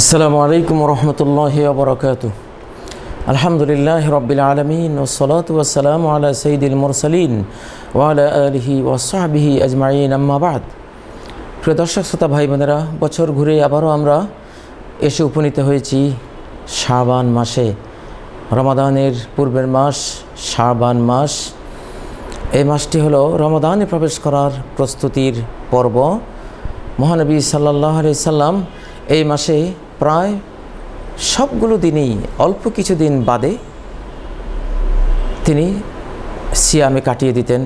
আসসালামু আলাইকুম রহমতুল্লাহ বরকাত আলহামদুলিল্লাহ রবিল আলমিন ও সালাতাম আলা সঈদুল মুরসালিন ওয়ালা আলহি ওয়াসাবিহি আজমাইন। আম্মাবাদ প্রিয় দর্শক, শ্রোতা ভাই বোনেরা বছর ঘুরে আবারও আমরা এসে উপনীত হয়েছি শাবান মাসে। রমাদানের পূর্বের মাস, শাবান মাস। এই মাসটি হলো রমাদানে প্রবেশ করার প্রস্তুতির পর্ব। মহানবী সাল্লাহ সাল্লাম এই মাসে প্রায় সবগুলো দিনই, অল্প কিছু দিন বাদে তিনি সিয়ামে কাটিয়ে দিতেন।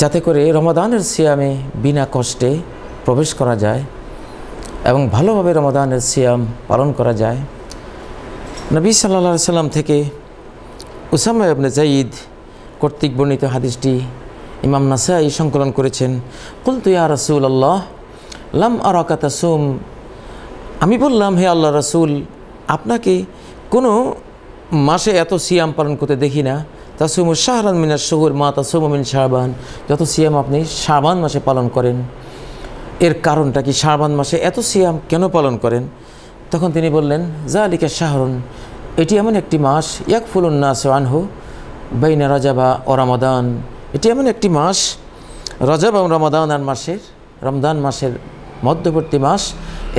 যাতে করে রমাদানের সিয়ামে বিনা কষ্টে প্রবেশ করা যায় এবং ভালোভাবে রমাদানের সিয়াম পালন করা যায়। নবী সাল্লা সাল্লাম থেকে উসামা ইবনে জাইদ কর্তৃক বর্ণিত হাদিসটি ইমাম নাসাই সংকলন করেছেন। কুলতু ইয়া রসুল আল্লাহ লাম আরাকাতা সুম আমি বললাম, হে আল্লাহ রসুল, আপনাকে কোনো মাসে এত সিয়াম পালন করতে দেখি না। তাসুম শাহরান মিনা শহুর, মা তাসুম মিন শাহবান যত সিয়াম আপনি শাহবান মাসে পালন করেন, এর কারণটা কি শাহবান মাসে এত সিয়াম কেন পালন করেন? তখন তিনি বললেন যা আলিকা শাহরুন, এটি এমন একটি মাস ইয়াক ফুলুন্নাস আনহু বাইনা রাজাবা ও রমাদান। এটি এমন একটি মাস, রজব এবং রমাদান আর মাসের, রমদান মাসের মধ্যবর্তী মাস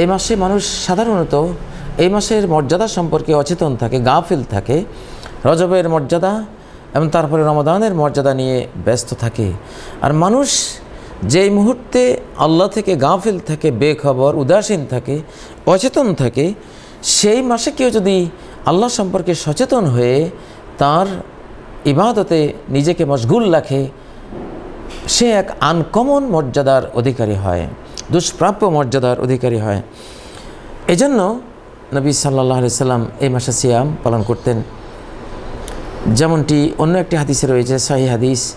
এই মাসে মানুষ সাধারণত এই মাসের মর্যাদা সম্পর্কে অচেতন থাকে, গাফিল থাকে, রজবের মর্যাদা এবং তারপরে রমাদানের মর্যাদা নিয়ে ব্যস্ত থাকে। আর মানুষ যেই মুহূর্তে আল্লাহ থেকে গাফিল থাকে, বেখবর, উদাসীন থাকে, অচেতন থাকে, সেই মাসে কেউ যদি আল্লাহ সম্পর্কে সচেতন হয়ে তার ইবাদতে নিজেকে মশগুল রাখে, সে এক আনকমন মর্যাদার অধিকারী হয়। দুষ্প্রাপ্য মর্যাদার অধিকারী হয়। এজন্য নবী সাল্লাহ সাল্লাম এই মাসে সিয়াম পালন করতেন। যেমনটি অন্য একটি হাদিসে রয়েছে, সাহি হাদিস,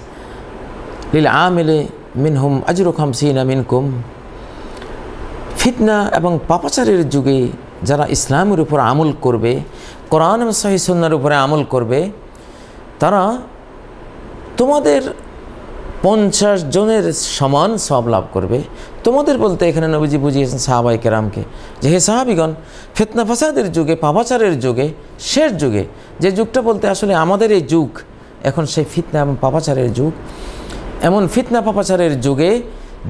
লীল আমেলে মিনহুম আজরু খামসিনা মিনকুম। ফিতনা এবং পাপাচারের যুগে যারা ইসলামের উপর আমল করবে, কোরআন এবং সহি সন্ন্যার উপরে আমল করবে, তারা তোমাদের পঞ্চাশ জনের সমান সব লাভ করবে। তোমাদের বলতে এখানে নবীজি বুঝিয়েছেন সাহাবাই কেরামকে যে হে সাহাবিগণ, ফেতনা ফাসাদের যুগে, পাপাচারের যুগে, শেষ যুগে, যে যুগটা বলতে আসলে আমাদের এই যুগ, এখন সেই ফিতনা এবং পাপাচারের যুগ, এমন ফিতনা পাপাচারের যুগে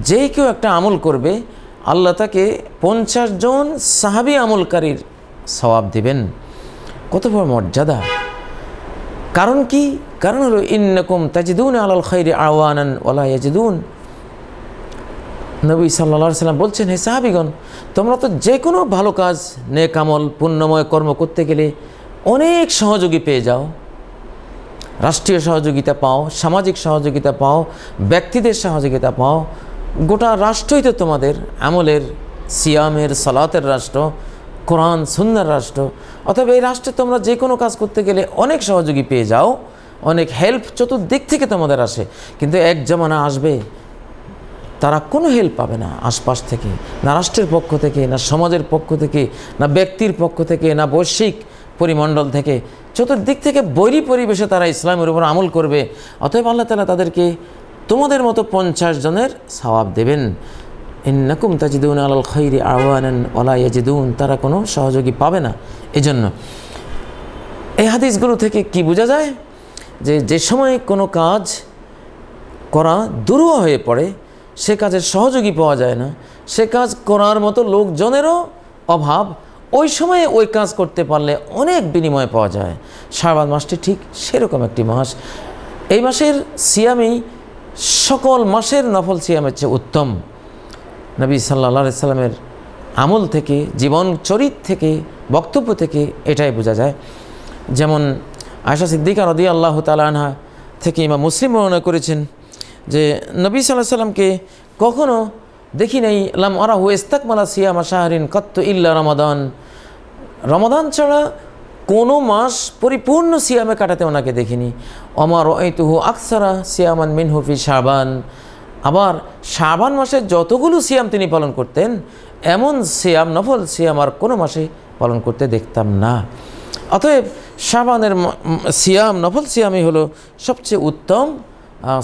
যেই কেউ একটা আমল করবে, আল্লাহ তাকে পঞ্চাশ জন সাহাবি আমলকারীর সবাব দিবেন। কত বড় মর্যাদা। কারণ কি? কারণ হলো, ইন্নকুম তাজিদুন আলাল খৈরে আওয়ানান ওলা ইয়াজিদুন। নবী সাল্লা সাল্লাম বলছেন, হে সাহাবিগণ, তোমরা তো যে কোনো ভালো কাজ নেকামল পুণ্যময় কর্ম করতে গেলে অনেক সহযোগী পেয়ে যাও। রাষ্ট্রীয় সহযোগিতা পাও, সামাজিক সহযোগিতা পাও, ব্যক্তিদের সহযোগিতা পাও। গোটা রাষ্ট্রই তো তোমাদের আমলের, সিয়ামের, সালাতের রাষ্ট্র, কোরআন, সুন্নার রাষ্ট্র। অথবা এই রাষ্ট্রে তোমরা যে কোনো কাজ করতে গেলে অনেক সহযোগী পেয়ে যাও, অনেক হেল্প চতুর্দিক থেকে তোমাদের আসে। কিন্তু এক জামানা আসবে, তারা কোনো হেল্প পাবে না আশপাশ থেকে, না রাষ্ট্রের পক্ষ থেকে, না সমাজের পক্ষ থেকে, না ব্যক্তির পক্ষ থেকে, না বৈশ্বিক পরিমণ্ডল থেকে। চতুর্দিক থেকে বৈরী পরিবেশে তারা ইসলামের উপর আমল করবে। অতএব আল্লাহ তালা তাদেরকে তোমাদের মতো পঞ্চাশ জনের সওয়াব দেবেন। ইন্নাকুম তাজিদুন আল খৈরি আওয়ানান ওলা ইয়াজিদুন। তারা কোনো সহযোগী পাবে না। এজন্য এই হাদিসগুলো থেকে কি বোঝা যায়? যে যে সময় কোনো কাজ করা দুরূহ হয়ে পড়ে, সে কাজের সহযোগী পাওয়া যায় না। সে কাজ করার মতো লোকজনেরও অভাব। ওই সময়ে ওই কাজ করতে পারলে অনেক বিনিময় পাওয়া যায়। শারবাদ মাসটি ঠিক সেরকম একটি মাস। এই মাসের সিয়ামেই সকল মাসের নফল সিয়ামের চেয়ে উত্তম। নবী সাল্লা সাল্লামের আমল থেকে, জীবন চরিত থেকে, বক্তব্য থেকে এটাই বোঝা যায়। যেমন আয়সা সিদ্দিকা রদি আল্লাহ তালানহা থেকে ইমা মুসলিম বর্ণনা করেছেন যে, নবী সাল্লাহ সাল্লামকে কখনও দেখি নাই, লাম হু ইস্তাকমালা সিয়ামা শাহরিন কত্ত ইল্লা রমাদান। রমাদান ছাড়া কোনো মাস পরিপূর্ণ সিয়ামে কাটাতে ওনাকে দেখিনি। অমার তুহু আকসারা সিয়ামান মিনহুফি শাহবান আবার শাবান মাসে যতগুলো সিয়াম তিনি পালন করতেন, এমন সিয়াম, নফল সিয়াম আর কোনো মাসে পালন করতে দেখতাম না। অতএব শাবানের সিয়াম, নফল সিয়ামই হলো সবচেয়ে উত্তম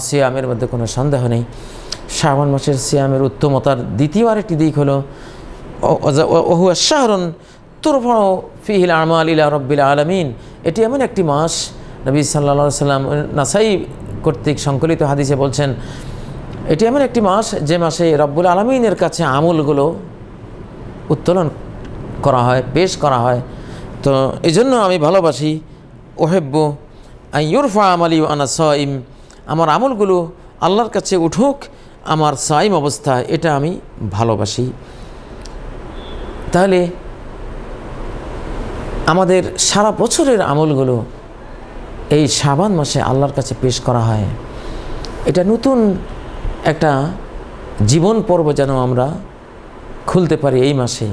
সিয়ামের মধ্যে কোনো সন্দেহ নেই। শ্রাবণ মাসের সিয়ামের উত্তমতার দ্বিতীয় আরেকটি দিক হলো ওহুয়া শাহরুন তুরফাও ফিহিল আমাল ইলা রব্বিল আলমিন। এটি এমন একটি মাস, নবী সাল্লা সাল্লাম নাসাই কর্তৃক সংকলিত হাদিসে বলছেন এটি এমন একটি মাস যে মাসে রব্বুল আলমিনের কাছে আমলগুলো উত্তোলন করা হয়, পেশ করা হয়। তো এই জন্য আমি ভালোবাসি ওহেব্য ইউরফা আমালি আনা সাইম আমার আমলগুলো আল্লাহর কাছে উঠুক, আমার সাইম অবস্থা, এটা আমি ভালোবাসি। তাহলে আমাদের সারা বছরের আমলগুলো এই সাবান মাসে আল্লাহর কাছে পেশ করা হয়। এটা নতুন একটা জীবন পর্ব যেন আমরা খুলতে পারি এই মাসে।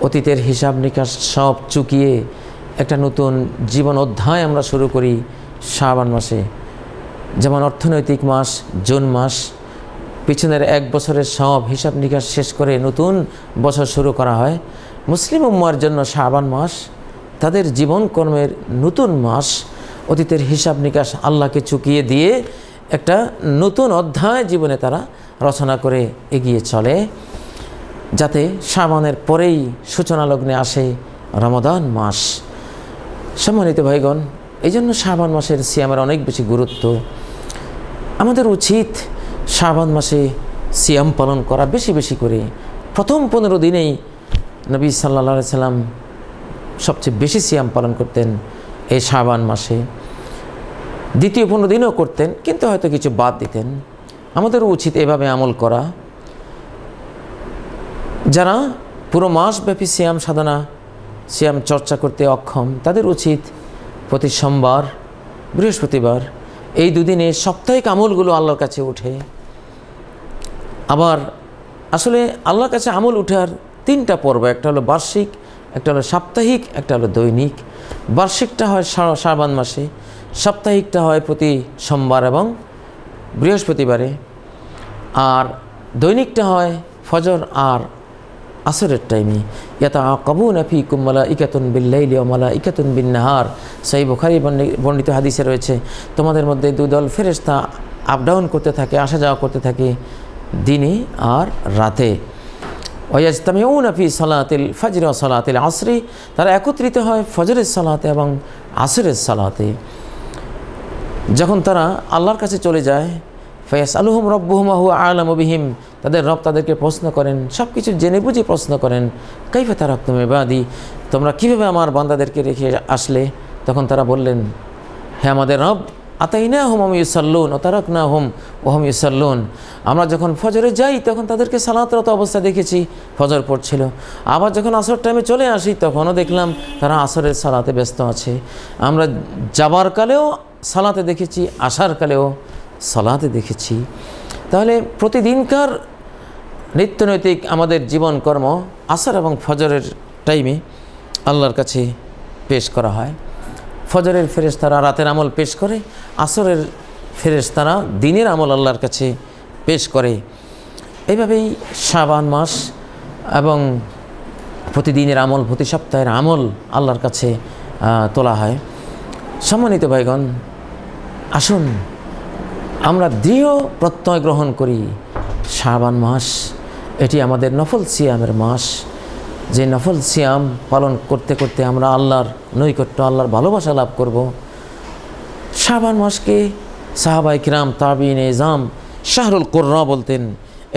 অতীতের হিসাব নিকাশ সব চুকিয়ে একটা নতুন জীবন অধ্যায় আমরা শুরু করি শ্রাবণ মাসে। যেমন অর্থনৈতিক মাস, জুন মাস, পিছনের এক বছরের সব হিসাব নিকাশ শেষ করে নতুন বছর শুরু করা হয়। মুসলিম উম্মার জন্য শ্রাবণ মাস, তাদের জীবন কর্মের নতুন মাস, অতীতের হিসাব নিকাশ আল্লাহকে চুকিয়ে দিয়ে একটা নতুন অধ্যায় জীবনে তারা রচনা করে এগিয়ে চলে, যাতে শ্রাবণের পরেই সূচনা লগ্নে আসে রমদান মাস। সম্মানিত ভাইগণ এই জন্য শ্রাবণ মাসের সিয়ামের অনেক বেশি গুরুত্ব। আমাদের উচিত শ্রাবণ মাসে সিয়াম পালন করা বেশি বেশি করে। প্রথম পনেরো দিনেই নবী সাল্লা সাল্লাম সবচেয়ে বেশি সিয়াম পালন করতেন এই শ্রাবণ মাসে। দ্বিতীয় পনেরো দিনও করতেন, কিন্তু হয়তো কিছু বাদ দিতেন। আমাদেরও উচিত এভাবে আমল করা। যারা পুরো মাসব্যাপী শ্যাম সাধনা শ্যাম চর্চা করতে অক্ষম, তাদের উচিত প্রতি সোমবার, বৃহস্পতিবার, এই দুদিনে সাপ্তাহিক আমলগুলো আল্লাহর কাছে উঠে। আবার আসলে আল্লাহর কাছে আমল উঠার তিনটা পর্ব, একটা হলো বার্ষিক, একটা হলো সাপ্তাহিক, একটা হলো দৈনিক। বার্ষিকটা হয় শ্রাবণ মাসে। সাপ্তাহিকটা হয় প্রতি সোমবার এবং বৃহস্পতিবারে। আর দৈনিকটা হয় ফজর আর আসরের টাইমে। ইয়াতা কবুন আফি কুম্মালা ইকাতুন বিল্লাইলি মালা ইকাতুন বিন নাহার সেই বোখারি বর্ণিত হাদিসে রয়েছে, তোমাদের মধ্যে দুদল ফেরেস্তা আপ ডাউন করতে থাকে, আসা যাওয়া করতে থাকে দিনে আর রাতে। ওয়াজতামিউন আফি সালাতিল ফজর সালাতিল আসরি। তারা একত্রিত হয় ফজরের সালাতে এবং আসরের সালাতে। যখন তারা আল্লাহর কাছে চলে যায় ফয়াস আলুহম রব্বুহমাহু আলম বিহিম, তাদের রব তাদেরকে প্রশ্ন করেন সব কিছু জেনে বুঝে প্রশ্ন করেন, কাইফে তারা তুমি বাদি তোমরা কীভাবে আমার বান্দাদেরকে রেখে আসলে? তখন তারা বললেন হ্যাঁ আমাদের রব আতাই না হোম আমি ইউসাল্লুন ও তারক না হোম ওহম ইউসাল্লুন। আমরা যখন ফজরে যাই, তখন তাদেরকে সালাতরত অবস্থা দেখেছি, ফজর পড়ছিল। আবার যখন আসর টাইমে চলে আসি, তখনও দেখলাম তারা আসরের সালাতে ব্যস্ত আছে। আমরা যাবার কালেও সালাতে দেখেছি আসার কালেও সালাতে দেখেছি। তাহলে প্রতিদিনকার নিত্যনৈতিক আমাদের জীবন কর্ম আসর এবং ফজরের টাইমে আল্লাহর কাছে পেশ করা হয়। ফজরের ফেরেশতারা রাতের আমল পেশ করে, আসরের ফেরেশতারা দিনের আমল আল্লাহর কাছে পেশ করে। এইভাবেই শ্রাবান মাস এবং প্রতিদিনের আমল, প্রতি সপ্তাহের আমল আল্লাহর কাছে তোলা হয়। সম্মানিত ভাইগণ আসুন, আমরা দৃঢ় প্রত্যয় গ্রহণ করি। শ্রাবান মাস, এটি আমাদের নফল সিয়ামের মাস। যে নফল সিয়াম পালন করতে করতে আমরা আল্লাহর নৈকট্য, আল্লাহর ভালোবাসা লাভ করব। শাহবান মাসকে সাহাবাই কিরাম তাবিন এজাম, শাহরুল কোর্রা বলতেন।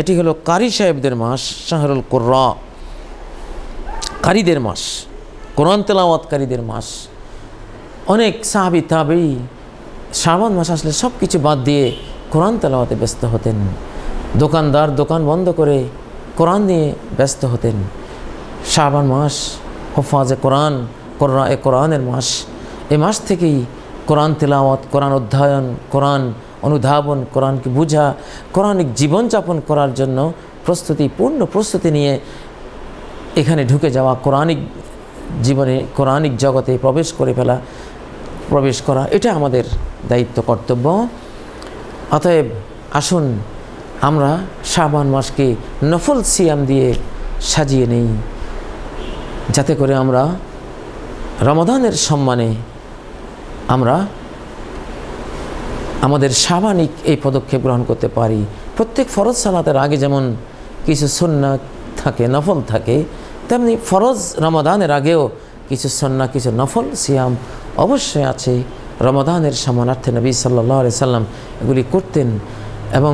এটি হলো কারি সাহেবদের মাস, শাহরুল কোর্রা। কারীদের মাস, কোরআন তেলাওয়াতকারীদের মাস। অনেক সাহাবি তাবি শ্রাবণ মাস আসলে সব কিছু বাদ দিয়ে কোরআন তেলাওয়াতে ব্যস্ত হতেন। দোকানদার দোকান বন্ধ করে কোরআন নিয়ে ব্যস্ত হতেন। শ্রাবণ মাস, হফাজে কোরআন কোরআন এ কোরআনের মাস। এ মাস থেকেই কোরআন তেলাওয়াত, কোরআন অধ্যয়ন, কোরআন অনুধাবন, কোরআনকে বোঝা, কোরআনিক জীবনযাপন করার জন্য প্রস্তুতি, পূর্ণ প্রস্তুতি নিয়ে এখানে ঢুকে যাওয়া, কোরআনিক জীবনে, কোরআনিক জগতে প্রবেশ করে ফেলা প্রবেশ করা, এটা আমাদের দায়িত্ব, কর্তব্য। অতএব আসুন, আমরা শ্রাবণ মাসকে নফল সিয়াম দিয়ে সাজিয়ে নেই, যাতে করে আমরা রমাদানের সম্মানে আমরা আমাদের স্বাভাবিক এই পদক্ষেপ গ্রহণ করতে পারি। প্রত্যেক ফরজ সালাতের আগে যেমন কিছু সন্না থাকে, নফল থাকে, তেমনি ফরজ রমাদানের আগেও কিছু সন্না কিছু নফল সিয়াম অবশ্যই আছে। রমাদানের সমানার্থে নবী সাল্লাহ সাল্লাম এগুলি করতেন এবং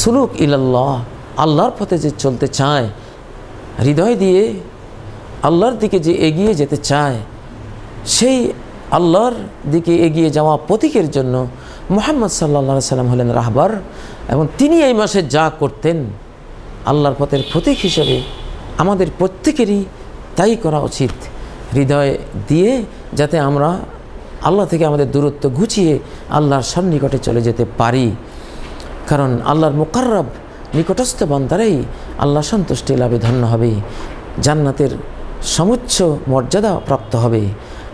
সুলুক ইলাল্লাহ, আল্লাহর পথে যে চলতে চায়, হৃদয় দিয়ে আল্লাহর দিকে যে এগিয়ে যেতে চায়, সেই আল্লাহর দিকে এগিয়ে যাওয়া প্রতীকের জন্য মোহাম্মদ সাল্লা সাল্লাম হলেন রাহবার এবং তিনি এই মাসে যা করতেন আল্লাহর পথের প্রতীক হিসেবে আমাদের প্রত্যেকেরই তাই করা উচিত। হৃদয় দিয়ে যাতে আমরা আল্লাহ থেকে আমাদের দূরত্ব ঘুচিয়ে আল্লাহর সন্নিকটে চলে যেতে পারি। কারণ আল্লাহর মোকাররব নিকটস্থ বান্দারাই আল্লাহ সন্তুষ্টি লাভে ধন্য হবে। জান্নাতের সমুচ্চ মর্যাদা প্রাপ্ত হবে।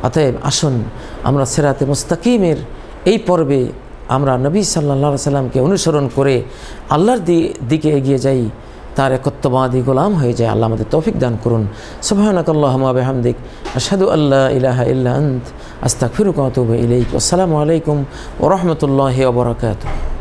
অতএব আসুন, আমরা সেরাতে মুস্তাকিমের এই পর্বে আমরা নবী সাল্লা সাল্লামকে অনুসরণ করে আল্লাহর দিকে এগিয়ে যাই। তার একত্ববাদী গোলাম হয়ে যায়। আল্লাহ আমাদের তৌফিক দান করুন। সুবাহিক আসাদু আল্লাহ ইলাহা ইল্লা আস্তাক ফিরুকাতুব ইলাইক। আসসালামু আলাইকুম ওরহমতুল্লাহ ওবরাকাতুহ